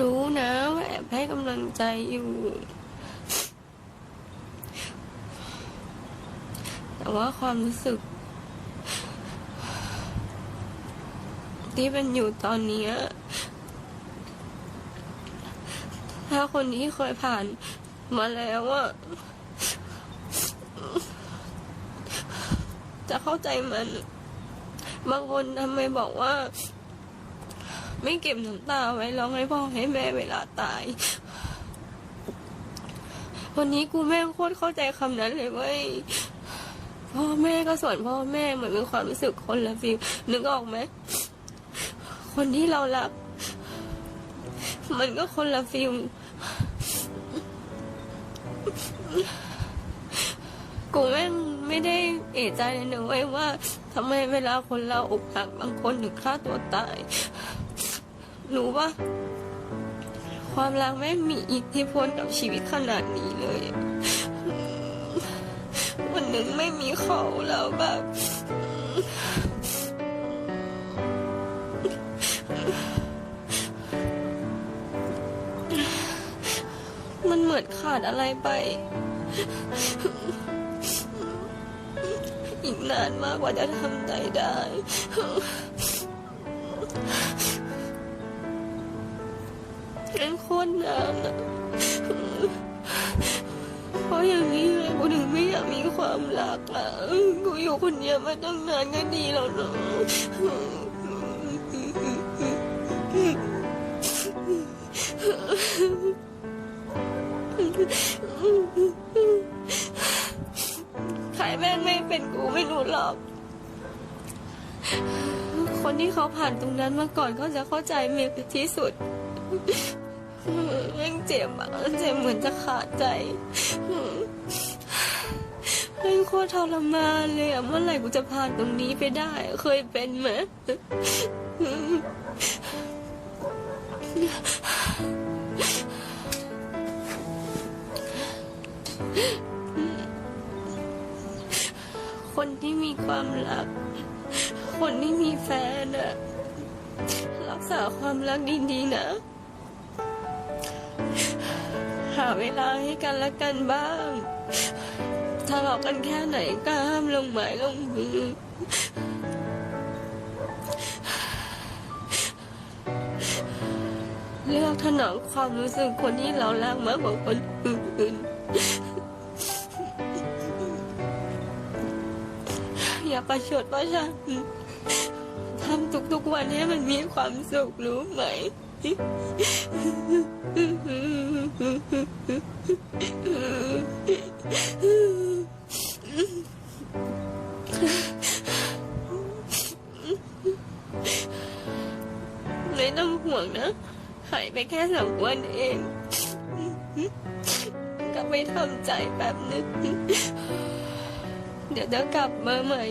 รู้นะว่าแอบให้กำลังใจอยู่ แต่ว่าความรู้สึก ที่เป็นอยู่ตอนนี้ถ้าคนที่เคยผ่านมาแล้วอะจะเข้าใจมัน บางคนทำไมบอกว่า ไม่เก็บน้ำตาไว้ร้องให้พ่อให้แม่เวลาตาย วันนี้กูแม่งโคตรเข้าใจคำนั้นเลยเว้ยพ่อแม่ก็ส่วนพ่อแม่เหมือนเป็นความรู้สึกคนละฟิลนึกออกไหมคนที่เรารัก มันก็คนละฟิลกูแม่งไม่ได้เอะใจเลยนะเว้ยว่าทำไมเวลาคนเราอกหักบางคนถึงฆ่าตัวตาย รู้ว่า ความรักแม่มีอิทธิพลกับชีวิตขนาดนี้เลย วันหนึ่งไม่มีเขาแล้วแบบมันเหมือนขาดอะไรไป อีกนานมากกว่าจะทำใจได้ คตรนานอะเพราะอย่างนี้ไงกูถึงไม่อยากมีความรักอะกูอยู่คนเดียวมาตั้งนานก็ดีแล้วเนาะใครแม่งไม่เป็นกูไม่รู้หรอก คนที่เขาผ่านตรงนั้นมาก่อนเขาจะเข้าใจเมย์ที่สุด แม่งเจ็บอะเจ็บเหมือนจะขาดใจแม่งโคตรทรมานเลยอะเมื่อไหร่กูจะผ่านตรงนี้ไปได้ เคยเป็นไหมคนที่มีความรัก คนที่มีแฟนอะรักษาความรักดีๆนะาเวลาให้กันและกันบ้างทะเลาะกันแค่ไหนก็ห้ามลงไม้ลงมือเลือกถนอมความรู้สึกคนที่เรารักมากกว่าคนอื่น อย่าประชดประชันทำทุกๆวันให้มันมีความสุขรู้ไหม ไม่ต้องห่วงนะหายไปแค่สองวันเอง ก็ไปทำใจแบบนึง เดี๋ยวจะกลับมาใหม่